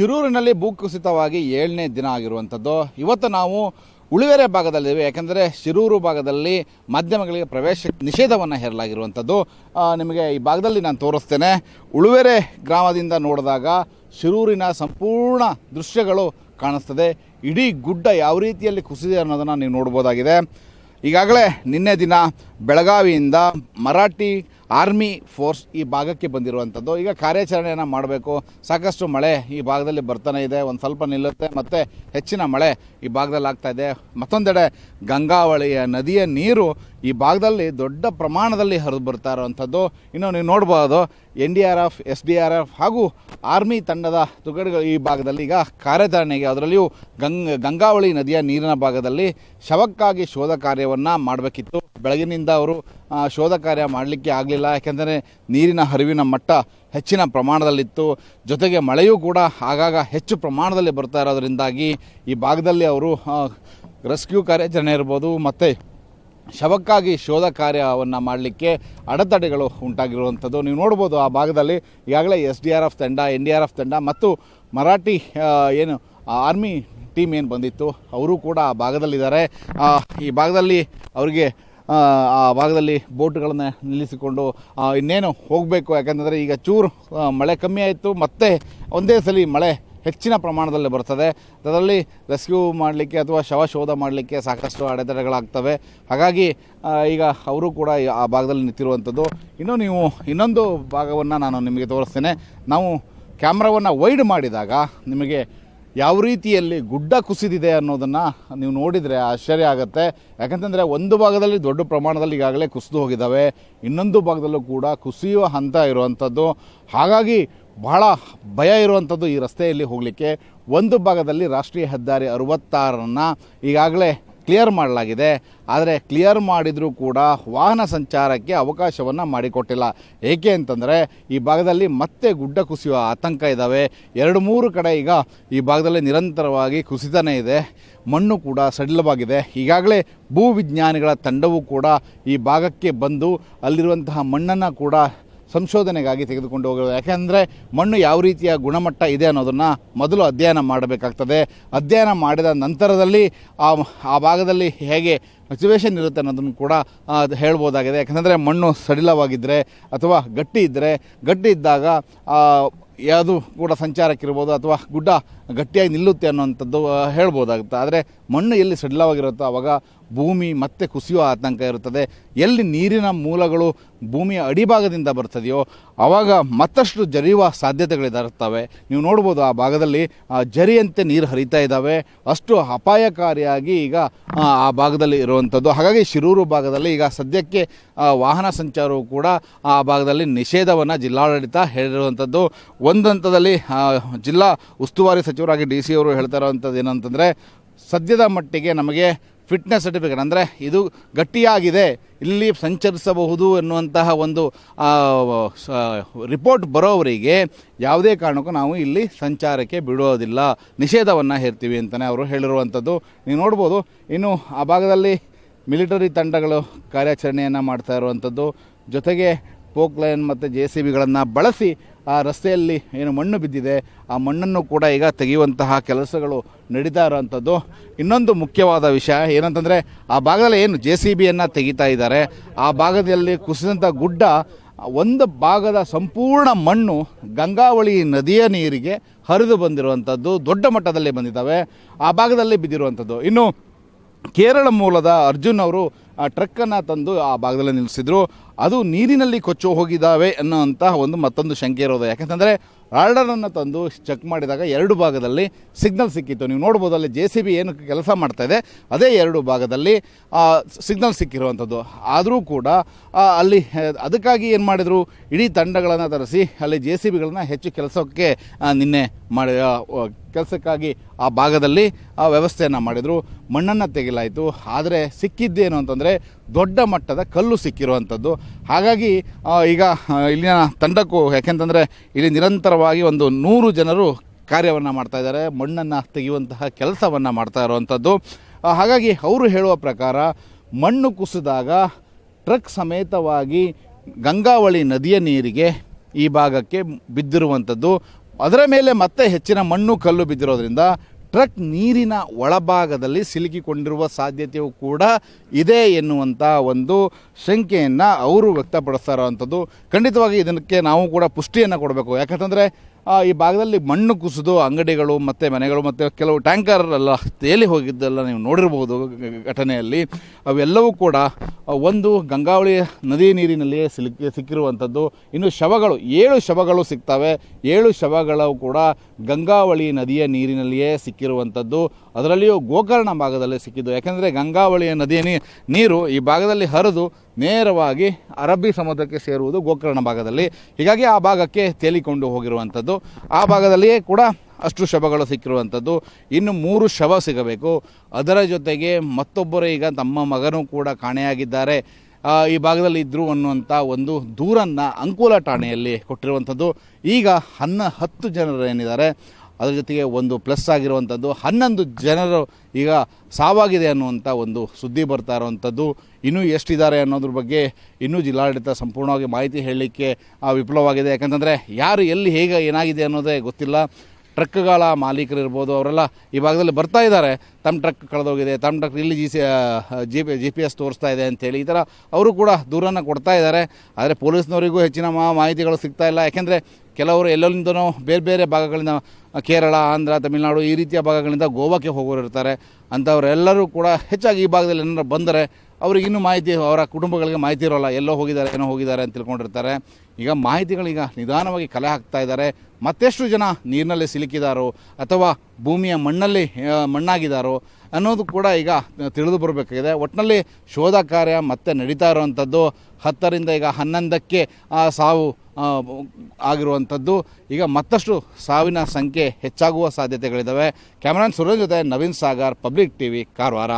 ಶಿರೂರಿನಲ್ಲಿ ಭೂಕುಸಿತವಾಗಿ ಏಳನೇ ದಿನ ಆಗಿರುವಂಥದ್ದು. ಇವತ್ತು ನಾವು ಉಳುವೆರೆ ಭಾಗದಲ್ಲಿವೆ ಯಾಕೆಂದರೆ ಶಿರೂರು ಭಾಗದಲ್ಲಿ ಮಾಧ್ಯಮಗಳಿಗೆ ಪ್ರವೇಶ ನಿಷೇಧವನ್ನು ಹೇರಲಾಗಿರುವಂಥದ್ದು. ನಿಮಗೆ ಈ ಭಾಗದಲ್ಲಿ ನಾನು ತೋರಿಸ್ತೇನೆ. ಉಳುವೆರೆ ಗ್ರಾಮದಿಂದ ನೋಡಿದಾಗ ಶಿರೂರಿನ ಸಂಪೂರ್ಣ ದೃಶ್ಯಗಳು ಕಾಣಿಸ್ತದೆ. ಇಡೀ ಗುಡ್ಡ ಯಾವ ರೀತಿಯಲ್ಲಿ ಕುಸಿದೆ ಅನ್ನೋದನ್ನು ನೀವು ನೋಡ್ಬೋದಾಗಿದೆ. ಈಗಾಗಲೇ ನಿನ್ನೆ ದಿನ ಬೆಳಗಾವಿಯಿಂದ ಮರಾಠಿ ಆರ್ಮಿ ಫೋರ್ಸ್ ಈ ಭಾಗಕ್ಕೆ ಬಂದಿರುವಂಥದ್ದು. ಈಗ ಕಾರ್ಯಾಚರಣೆಯನ್ನು ಮಾಡಬೇಕು. ಸಾಕಷ್ಟು ಮಳೆ ಈ ಭಾಗದಲ್ಲಿ ಬರ್ತಾನೆ ಇದೆ. ಒಂದು ಸ್ವಲ್ಪ ನಿಲ್ಲುತ್ತೆ. ಮತ್ತು ಹೆಚ್ಚಿನ ಮಳೆ ಈ ಭಾಗದಲ್ಲಿ ಆಗ್ತಾ ಇದೆ. ಮತ್ತೊಂದೆಡೆ ಗಂಗಾವಳಿಯ ನದಿಯ ನೀರು ಈ ಭಾಗದಲ್ಲಿ ದೊಡ್ಡ ಪ್ರಮಾಣದಲ್ಲಿ ಹರಿದು ಬರ್ತಾ ಇರುವಂಥದ್ದು. ಇನ್ನು ನೀವು ನೋಡ್ಬೋದು, N D R F, S D R F ಹಾಗೂ ಆರ್ಮಿ ತಂಡದ ತುಕಡಿಗಳು ಈ ಭಾಗದಲ್ಲಿ ಈಗ ಕಾರ್ಯಾಚರಣೆಗೆ ಅದರಲ್ಲಿಯೂ ಗಂಗ್, ಗಂಗಾವಳಿ ನದಿಯ ನೀರಿನ ಭಾಗದಲ್ಲಿ ಶವಕ್ಕಾಗಿ ಶೋಧ ಕಾರ್ಯವನ್ನು ಮಾಡಬೇಕಿತ್ತು. ಬೆಳಗಿನಿಂದ ಅವರು ಶೋಧ ಕಾರ್ಯ ಮಾಡಲಿಕ್ಕೆ ಆಗಲಿಲ್ಲ. ಯಾಕೆಂದರೆ ನೀರಿನ ಹರಿವಿನ ಮಟ್ಟ ಹೆಚ್ಚಿನ ಪ್ರಮಾಣದಲ್ಲಿತ್ತು. ಜೊತೆಗೆ ಮಳೆಯೂ ಕೂಡ ಆಗಾಗ ಹೆಚ್ಚು ಪ್ರಮಾಣದಲ್ಲಿ ಬರ್ತಾ ಇರೋದರಿಂದಾಗಿ ಈ ಭಾಗದಲ್ಲಿ ಅವರು ರೆಸ್ಕ್ಯೂ ಕಾರ್ಯಾಚರಣೆ ಇರ್ಬೋದು, ಮತ್ತು ಶವಕ್ಕಾಗಿ ಶೋಧ ಕಾರ್ಯವನ್ನು ಮಾಡಲಿಕ್ಕೆ ಅಡೆತಡೆಗಳು ಉಂಟಾಗಿರುವಂಥದ್ದು. ನೀವು ನೋಡ್ಬೋದು ಆ ಭಾಗದಲ್ಲಿ ಈಗಾಗಲೇ ಎಸ್ ಡಿ ಆರ್ ಎಫ್ ತಂಡ, ಎನ್ ಡಿ ಆರ್ ಎಫ್ ತಂಡ ಮತ್ತು ಮರಾಠಿ ಏನು ಆರ್ಮಿ ಟೀಮ್ ಏನು ಬಂದಿತ್ತು, ಅವರು ಕೂಡ ಆ ಭಾಗದಲ್ಲಿದ್ದಾರೆ. ಈ ಭಾಗದಲ್ಲಿ ಅವರಿಗೆ ಆ, ಭಾಗದಲ್ಲಿ ಬೋಟ್ಗಳನ್ನು ನಿಲ್ಲಿಸಿಕೊಂಡು ಇನ್ನೇನು ಹೋಗಬೇಕು? ಯಾಕಂತಂದರೆ ಈಗ ಚೂರು ಮಳೆ ಕಮ್ಮಿ ಆಯಿತು ಮತ್ತೆ ಒಂದೇ ಸಲ ಮಳೆ ಹೆಚ್ಚಿನ ಪ್ರಮಾಣದಲ್ಲಿ ಬರ್ತದೆ. ಅದರಲ್ಲಿ ರೆಸ್ಕ್ಯೂ ಮಾಡಲಿಕ್ಕೆ ಅಥವಾ ಶವ ಶೋಧ ಮಾಡಲಿಕ್ಕೆ ಸಾಕಷ್ಟು ಅಡೆತಡೆಗಳಾಗ್ತವೆ. ಹಾಗಾಗಿ ಈಗ ಅವರು ಕೂಡ ಆ ಭಾಗದಲ್ಲಿ ನಿಂತಿರುವಂಥದ್ದು. ಇನ್ನೂ ನೀವು ಇನ್ನೊಂದು ಭಾಗವನ್ನು ನಾನು ನಿಮಗೆ ತೋರಿಸ್ತೇನೆ. ನಾವು ಕ್ಯಾಮ್ರಾವನ್ನು ವೈಡ್ ಮಾಡಿದಾಗ ನಿಮಗೆ ಯಾವ ರೀತಿಯಲ್ಲಿ ಗುಡ್ಡ ಕುಸಿದಿದೆ ಅನ್ನೋದನ್ನು ನೀವು ನೋಡಿದರೆ ಆಶ್ಚರ್ಯ ಆಗುತ್ತೆ. ಯಾಕಂತಂದರೆ ಒಂದು ಭಾಗದಲ್ಲಿ ದೊಡ್ಡ ಪ್ರಮಾಣದಲ್ಲಿ ಈಗಾಗಲೇ ಕುಸಿದು ಹೋಗಿದ್ದಾವೆ. ಇನ್ನೊಂದು ಭಾಗದಲ್ಲೂ ಕೂಡ ಕುಸಿಯುವ ಹಂತ ಇರುವಂಥದ್ದು ಹಾಗಾಗಿ ಬಹಳ ಭಯ ಇರುವಂಥದ್ದು ಈ ರಸ್ತೆಯಲ್ಲಿ ಹೋಗಲಿಕ್ಕೆ. ಒಂದು ಭಾಗದಲ್ಲಿ ರಾಷ್ಟ್ರೀಯ ಹೆದ್ದಾರಿ ಅರುವತ್ತಾರನ್ನು ಈಗಾಗಲೇ ಕ್ಲಿಯರ್ ಮಾಡಲಾಗಿದೆ. ಆದರೆ ಕ್ಲಿಯರ್ ಮಾಡಿದರೂ ಕೂಡ ವಾಹನ ಸಂಚಾರಕ್ಕೆ ಅವಕಾಶವನ್ನು ಮಾಡಿಕೊಟ್ಟಿಲ್ಲ. ಏಕೆ ಅಂತಂದರೆ ಈ ಭಾಗದಲ್ಲಿ ಮತ್ತೆ ಗುಡ್ಡ ಕುಸಿಯುವ ಆತಂಕ ಇದ್ದಾವೆ ಎರಡು ಮೂರು ಕಡೆ ಈಗ ಈ ಭಾಗದಲ್ಲಿ ನಿರಂತರವಾಗಿ ಕುಸಿತನೇ ಇದೆ. ಮಣ್ಣು ಕೂಡ ಸಡಿಲವಾಗಿದೆ. ಈಗಾಗಲೇ ಭೂವಿಜ್ಞಾನಿಗಳ ತಂಡವು ಕೂಡ ಈ ಭಾಗಕ್ಕೆ ಬಂದು ಅಲ್ಲಿರುವಂತಹ ಮಣ್ಣನ್ನು ಕೂಡ ಸಂಶೋಧನೆಗಾಗಿ ತೆಗೆದುಕೊಂಡು ಹೋಗೋದು ಯಾಕೆಂದರೆ ಮಣ್ಣು ಯಾವ ರೀತಿಯ ಗುಣಮಟ್ಟ ಇದೆ ಅನ್ನೋದನ್ನು ಮೊದಲು ಅಧ್ಯಯನ ಮಾಡಬೇಕಾಗ್ತದೆ. ಅಧ್ಯಯನ ಮಾಡಿದ ನಂತರದಲ್ಲಿ ಆ ಆ ಭಾಗದಲ್ಲಿ ಹೇಗೆ ಸಿಚುವೇಶನ್ ಇರುತ್ತೆ ಅನ್ನೋದನ್ನು ಕೂಡ ಹೇಳ್ಬೋದಾಗಿದೆ. ಯಾಕಂದರೆ ಮಣ್ಣು ಸಡಿಲವಾಗಿದ್ದರೆ ಅಥವಾ ಗಟ್ಟಿ ಇದ್ದರೆ ಗಟ್ಟಿ ಇದ್ದಾಗ ಯಾವುದು ಕೂಡ ಸಂಚಾರಕ್ಕಿರ್ಬೋದು ಅಥವಾ ಗುಡ್ಡ ಗಟ್ಟಿಯಾಗಿ ನಿಲ್ಲುತ್ತೆ ಅನ್ನೋವಂಥದ್ದು ಹೇಳ್ಬೋದಾಗುತ್ತೆ. ಆದರೆ ಮಣ್ಣು ಎಲ್ಲಿ ಸಡಿಲವಾಗಿರುತ್ತೋ ಆವಾಗ ಭೂಮಿ ಮತ್ತೆ ಕುಸಿಯುವ ಆತಂಕ ಇರುತ್ತದೆ. ಎಲ್ಲಿ ನೀರಿನ ಮೂಲಗಳು ಭೂಮಿಯ ಅಡಿಭಾಗದಿಂದ ಬರ್ತದೆಯೋ ಆವಾಗ ಮತ್ತಷ್ಟು ಜರಿಯುವ ಸಾಧ್ಯತೆಗಳಿರ್ತವೆ ನೀವು ನೋಡ್ಬೋದು ಆ ಭಾಗದಲ್ಲಿ ಜರಿಯಂತೆ ನೀರು ಹರಿತಾ ಇದ್ದಾವೆ. ಅಷ್ಟು ಅಪಾಯಕಾರಿಯಾಗಿ ಈಗ ಆ, ಭಾಗದಲ್ಲಿ ಇರುವಂಥದ್ದು. ಹಾಗಾಗಿ ಶಿರೂರು ಭಾಗದಲ್ಲಿ ಈಗ ಸದ್ಯಕ್ಕೆ ವಾಹನ ಸಂಚಾರವು ಕೂಡ ಆ ಭಾಗದಲ್ಲಿ ನಿಷೇಧವನ್ನು ಜಿಲ್ಲಾಡಳಿತ ಹೇಳಿರುವಂಥದ್ದು. ಒಂದು ಹಂತದಲ್ಲಿ ಜಿಲ್ಲಾ ಉಸ್ತುವಾರಿ ಸಚಿವರಾಗಿ ಡಿ ಸಿ ಅವರು ಹೇಳ್ತಾ ಇರುವಂಥದ್ದು ಏನಂತಂದರೆ ಸದ್ಯದ ಮಟ್ಟಿಗೆ ನಮಗೆ ಫಿಟ್ನೆಸ್ ಸರ್ಟಿಫಿಕೇಟ್, ಅಂದರೆ ಇದು ಗಟ್ಟಿಯಾಗಿದೆ, ಇಲ್ಲಿ ಸಂಚರಿಸಬಹುದು ಎನ್ನುವಂತಹ ಒಂದು ರಿಪೋರ್ಟ್ ಬರೋವರಿಗೆ ಯಾವುದೇ ಕಾರಣಕ್ಕೂ ನಾವು ಇಲ್ಲಿ ಸಂಚಾರಕ್ಕೆ ಬಿಡೋದಿಲ್ಲ. ನಿಷೇಧವನ್ನು ಹೇರ್ತೀವಿ ಅಂತಲೇ ಅವರು ಹೇಳಿರುವಂಥದ್ದು. ನೀವು ನೋಡ್ಬೋದು, ಇನ್ನು ಆ ಭಾಗದಲ್ಲಿ ಮಿಲಿಟರಿ ತಂಡಗಳು ಕಾರ್ಯಾಚರಣೆಯನ್ನು ಮಾಡ್ತಾ ಇರುವಂಥದ್ದು. ಜೊತೆಗೆ ಪೋಕ್ಲೈನ್ ಮತ್ತು ಜೆ ಸಿ ಬಿಗಳನ್ನು ಬಳಸಿ ಆ ರಸ್ತೆಯಲ್ಲಿ ಏನು ಮಣ್ಣು ಬಿದ್ದಿದೆ, ಆ ಮಣ್ಣನ್ನು ಕೂಡ ಈಗ ತೆಗೆಯುವಂತಹ ಕೆಲಸಗಳು ನಡೀತಾ ಇರೋವಂಥದ್ದು. ಇನ್ನೊಂದು ಮುಖ್ಯವಾದ ವಿಷಯ ಏನಂತಂದರೆ, ಆ ಭಾಗದಲ್ಲಿ ಏನು ಜೆ ಸಿ ಬಿಯನ್ನು ತೆಗಿತಾ ಇದ್ದಾರೆ. ಆ ಭಾಗದಲ್ಲಿ ಕುಸಿದಂಥ ಗುಡ್ಡ, ಒಂದು ಭಾಗದ ಸಂಪೂರ್ಣ ಮಣ್ಣು ಗಂಗಾವಳಿ ನದಿಯ ನೀರಿಗೆ ಹರಿದು ಬಂದಿರುವಂಥದ್ದು, ದೊಡ್ಡ ಮಟ್ಟದಲ್ಲಿ ಬಂದಿದ್ದಾವೆ. ಆ ಭಾಗದಲ್ಲಿ ಬಿದ್ದಿರುವಂಥದ್ದು. ಇನ್ನು ಕೇರಳ ಮೂಲದ ಅರ್ಜುನ್ ಅವರು, ಆ, ಟ್ರಕ್ಕನ್ನು ತಂದು ಆ ಭಾಗದಲ್ಲಿ ನಿಲ್ಲಿಸಿದ್ರು. ಅದು ನೀರಿನಲ್ಲಿ ಕೊಚ್ಚು ಹೋಗಿದ್ದಾವೆ ಅನ್ನೋಂತಹ ಒಂದು ಮತ್ತೊಂದು ಶಂಕೆ ಇರೋದು. ಯಾಕಂತಂದರೆ ರಾಡರನ್ನು ತಂದು ಚೆಕ್ ಮಾಡಿದಾಗ ಎರಡು ಭಾಗದಲ್ಲಿ ಸಿಗ್ನಲ್ ಸಿಕ್ಕಿತ್ತು. ನೀವು ನೋಡ್ಬೋದು ಅಲ್ಲಿ ಜೆ ಸಿ ಬಿ ಏನು ಕೆಲಸ ಮಾಡ್ತಾ ಇದೆ, ಅದೇ ಎರಡು ಭಾಗದಲ್ಲಿ ಸಿಗ್ನಲ್ ಸಿಕ್ಕಿರುವಂಥದ್ದು. ಆದರೂ ಕೂಡ ಅಲ್ಲಿ ಅದಕ್ಕಾಗಿ ಏನು ಮಾಡಿದರು? ಇಡೀ ತಂಡಗಳನ್ನು ತರಿಸಿ ಅಲ್ಲಿ ಜೆ ಸಿ ಬಿಗಳನ್ನು ಹೆಚ್ಚು ಕೆಲಸಕ್ಕೆ ನಿನ್ನೆ ಮಾಡಿ ಕೆಲಸಕ್ಕಾಗಿ ಆ ಭಾಗದಲ್ಲಿ ಆ ವ್ಯವಸ್ಥೆಯನ್ನು ಮಾಡಿದರು. ಮಣ್ಣನ್ನು ತೆಗೆಯಲಾಯಿತು ಆದರೆ ಸಿಕ್ಕಿದ್ದೇನು ಅಂತಂದರೆ ದೊಡ್ಡ ಮಟ್ಟದ ಕಲ್ಲು ಸಿಕ್ಕಿರುವಂಥದ್ದು. ಹಾಗಾಗಿ ಈಗ ಇಲ್ಲಿನ ತಂಡಕ್ಕೂ ಯಾಕೆಂತಂದರೆ ಇಲ್ಲಿ ನಿರಂತರವಾಗಿ ಒಂದು ನೂರು ಜನರು ಕಾರ್ಯವನ್ನು ಮಾಡ್ತಾ ಇದ್ದಾರೆ. ಮಣ್ಣನ್ನು ತೆಗೆಯುವಂತಹ ಕೆಲಸವನ್ನು ಮಾಡ್ತಾ ಇರುವಂಥದ್ದು. ಹಾಗಾಗಿ ಅವರು ಹೇಳುವ ಪ್ರಕಾರ ಮಣ್ಣು ಕುಸಿದಾಗ ಟ್ರಕ್ ಸಮೇತವಾಗಿ ಗಂಗಾವಳಿ ನದಿಯ ನೀರಿಗೆ ಈ ಭಾಗಕ್ಕೆ ಬಿದ್ದಿರುವಂಥದ್ದು. ಅದರ ಮೇಲೆ ಮತ್ತೆ ಹೆಚ್ಚಿನ ಮಣ್ಣು ಕಲ್ಲು ಬಿದ್ದಿರೋದ್ರಿಂದ ಟ್ರಕ್ ನೀರಿನ ಒಳಭಾಗದಲ್ಲಿ ಸಿಲುಕಿಕೊಂಡಿರುವ ಸಾಧ್ಯತೆಯೂ ಕೂಡ ಇದೆ ಎನ್ನುವಂಥ ಒಂದು ಶಂಕೆಯನ್ನು ಅವರು ವ್ಯಕ್ತಪಡಿಸ್ತಾ ಇರೋವಂಥದ್ದು ಖಂಡಿತವಾಗಿ ಇದಕ್ಕೆ ನಾವು ಕೂಡ ಪುಷ್ಟಿಯನ್ನು ಕೊಡಬೇಕು. ಯಾಕಂತಂದರೆ ಈ ಭಾಗದಲ್ಲಿ ಮಣ್ಣು ಕುಸಿದು ಅಂಗಡಿಗಳು ಮತ್ತು ಮನೆಗಳು ಮತ್ತು ಕೆಲವು ಟ್ಯಾಂಕರ್ ಎಲ್ಲ ತೇಲಿ ಹೋಗಿದ್ದೆಲ್ಲ ನೀವು ನೋಡಿರ್ಬೋದು ಘಟನೆಯಲ್ಲಿ. ಅವೆಲ್ಲವೂ ಕೂಡ ಒಂದು ಗಂಗಾವಳಿ ನದಿ ನೀರಿನಲ್ಲಿಯೇ ಸಿಲುಕಿ, ಸಿಕ್ಕಿರುವಂಥದ್ದು. ಇನ್ನು ಶವಗಳು, ಏಳು ಶವಗಳು ಸಿಗ್ತವೆ. ಏಳು ಶವಗಳು ಕೂಡ ಗಂಗಾವಳಿ ನದಿಯ ನೀರಿನಲ್ಲಿಯೇ ಸಿಕ್ಕಿರುವಂಥದ್ದು. ಅದರಲ್ಲಿಯೂ ಗೋಕರ್ಣ ಭಾಗದಲ್ಲಿ ಸಿಕ್ಕಿದ್ದು. ಯಾಕೆಂದರೆ ಗಂಗಾವಳಿಯ ನದಿಯ ನೀರು ಈ ಭಾಗದಲ್ಲಿ ಹರಿದು ನೇರವಾಗಿ ಅರಬ್ಬಿ ಸಮುದ್ರಕ್ಕೆ ಸೇರುವುದು ಗೋಕರ್ಣ ಭಾಗದಲ್ಲಿ. ಹೀಗಾಗಿ ಆ ಭಾಗಕ್ಕೆ ತೇಲಿಕೊಂಡು ಹೋಗಿರುವಂಥದ್ದು. ಆ ಭಾಗದಲ್ಲಿಯೇ ಕೂಡ ಅಷ್ಟು ಶವಗಳು ಸಿಕ್ಕಿರುವಂಥದ್ದು ಇನ್ನು ಮೂರು ಶವ ಸಿಗಬೇಕು. ಅದರ ಜೊತೆಗೆ ಮತ್ತೊಬ್ಬರು ಈಗ ತಮ್ಮ ಮಗನೂ ಕೂಡ ಕಾಣೆಯಾಗಿದ್ದಾರೆ. ಈ ಭಾಗದಲ್ಲಿ ಇದ್ದರು ಅನ್ನುವಂಥ ಒಂದು ದೂರನ್ನು ಅಂಕೋಲ ಠಾಣೆಯಲ್ಲಿ ಕೊಟ್ಟಿರುವಂಥದ್ದು ಈಗ ಹನ್ನ ಹತ್ತು ಜನರು ಏನಿದ್ದಾರೆ ಅದರ ಜೊತೆಗೆ ಒಂದು ಪ್ಲಸ್ ಆಗಿರುವಂಥದ್ದು ಹನ್ನೊಂದು ಜನರು ಈಗ ಸಾವಾಗಿದೆ ಅನ್ನುವಂಥ ಒಂದು ಸುದ್ದಿ ಬರ್ತಾ ಇರುವಂಥದ್ದು ಇನ್ನೂ ಎಷ್ಟಿದ್ದಾರೆ ಅನ್ನೋದ್ರ ಬಗ್ಗೆ ಇನ್ನೂ ಜಿಲ್ಲಾಡಳಿತ ಸಂಪೂರ್ಣವಾಗಿ ಮಾಹಿತಿ ಹೇಳಲಿಕ್ಕೆ ವಿಫಲವಾಗಿದೆ. ಯಾಕಂತಂದರೆ ಯಾರು ಎಲ್ಲಿ ಹೇಗೆ ಏನಾಗಿದೆ ಅನ್ನೋದೇ ಗೊತ್ತಿಲ್ಲ. ಟ್ರಕ್ಗಳ ಮಾಲೀಕರು ಇರ್ಬೋದು, ಅವರೆಲ್ಲ ಈ ಭಾಗದಲ್ಲಿ ಬರ್ತಾ ಇದ್ದಾರೆ. ತಮ್ಮ ಟ್ರಕ್ ಕಳೆದೋಗಿದೆ ತಮ್ಮ ಟ್ರಕ್ ಇಲ್ಲಿ G C G P G P S ತೋರಿಸ್ತಾ ಇದೆ ಅಂತೇಳಿ ಈ ಥರ ಅವರು ಕೂಡ ದೂರನ್ನು ಕೊಡ್ತಾ ಇದ್ದಾರೆ. ಆದರೆ ಪೊಲೀಸ್ನವರಿಗೂ ಹೆಚ್ಚಿನ ಮಾಹಿತಿಗಳು ಸಿಗ್ತಾ ಇಲ್ಲ. ಯಾಕೆಂದರೆ ಕೆಲವರು ಎಲ್ಲೆಲ್ಲಿಂದನೋ ಬೇರೆ ಬೇರೆ ಭಾಗಗಳಿಂದ ಕೇರಳ, ಆಂಧ್ರ, ತಮಿಳುನಾಡು ಈ ರೀತಿಯ ಭಾಗಗಳಿಂದ ಗೋವಾಕ್ಕೆ ಹೋಗೋರು ಇರ್ತಾರೆ. ಅಂಥವರೆಲ್ಲರೂ ಕೂಡ ಹೆಚ್ಚಾಗಿ ಈ ಭಾಗದಲ್ಲಿ ಏನಾರು ಬಂದರೆ ಅವ್ರಿಗೆ ಇನ್ನೂ ಮಾಹಿತಿ, ಅವರ ಕುಟುಂಬಗಳಿಗೆ ಮಾಹಿತಿ ಇರೋಲ್ಲ, ಎಲ್ಲೋ ಹೋಗಿದ್ದಾರೆ, ಏನೋ ಹೋಗಿದ್ದಾರೆ ಅಂತ ತಿಳ್ಕೊಂಡಿರ್ತಾರೆ. ಈಗ ಮಾಹಿತಿಗಳೀಗ ನಿಧಾನವಾಗಿ ಕಲೆ ಹಾಕ್ತಾ ಇದ್ದಾರೆ. ಮತ್ತೆಷ್ಟು ಜನ ನೀರಿನಲ್ಲಿ ಸಿಲುಕಿದಾರೋ ಅಥವಾ ಭೂಮಿಯ ಮಣ್ಣಲ್ಲಿ ಮಣ್ಣಾಗಿದ್ದಾರೋ ಅನ್ನೋದು ಕೂಡ ಈಗ ತಿಳಿದು ಬರಬೇಕಾಗಿದೆ. ಒಟ್ಟಿನಲ್ಲಿ ಶೋಧ ಕಾರ್ಯ ಮತ್ತೆ ನಡೀತಾ ಇರುವಂಥದ್ದು. ಹತ್ತರಿಂದ ಈಗ ಹನ್ನೊಂದಕ್ಕೆ ಸಾವು ಆಗಿರುವಂಥದ್ದು. ಈಗ ಮತ್ತಷ್ಟು ಸಾವಿನ ಸಂಖ್ಯೆ ಹೆಚ್ಚಾಗುವ ಸಾಧ್ಯತೆಗಳಿದ್ದಾವೆ ಕ್ಯಾಮರಾನ್ ಸುರೇಶ್ ಜೊತೆ ನವೀನ್ ಸಾಗರ್, ಪಬ್ಲಿಕ್ ಟಿವಿ, ಕಾರವಾರ.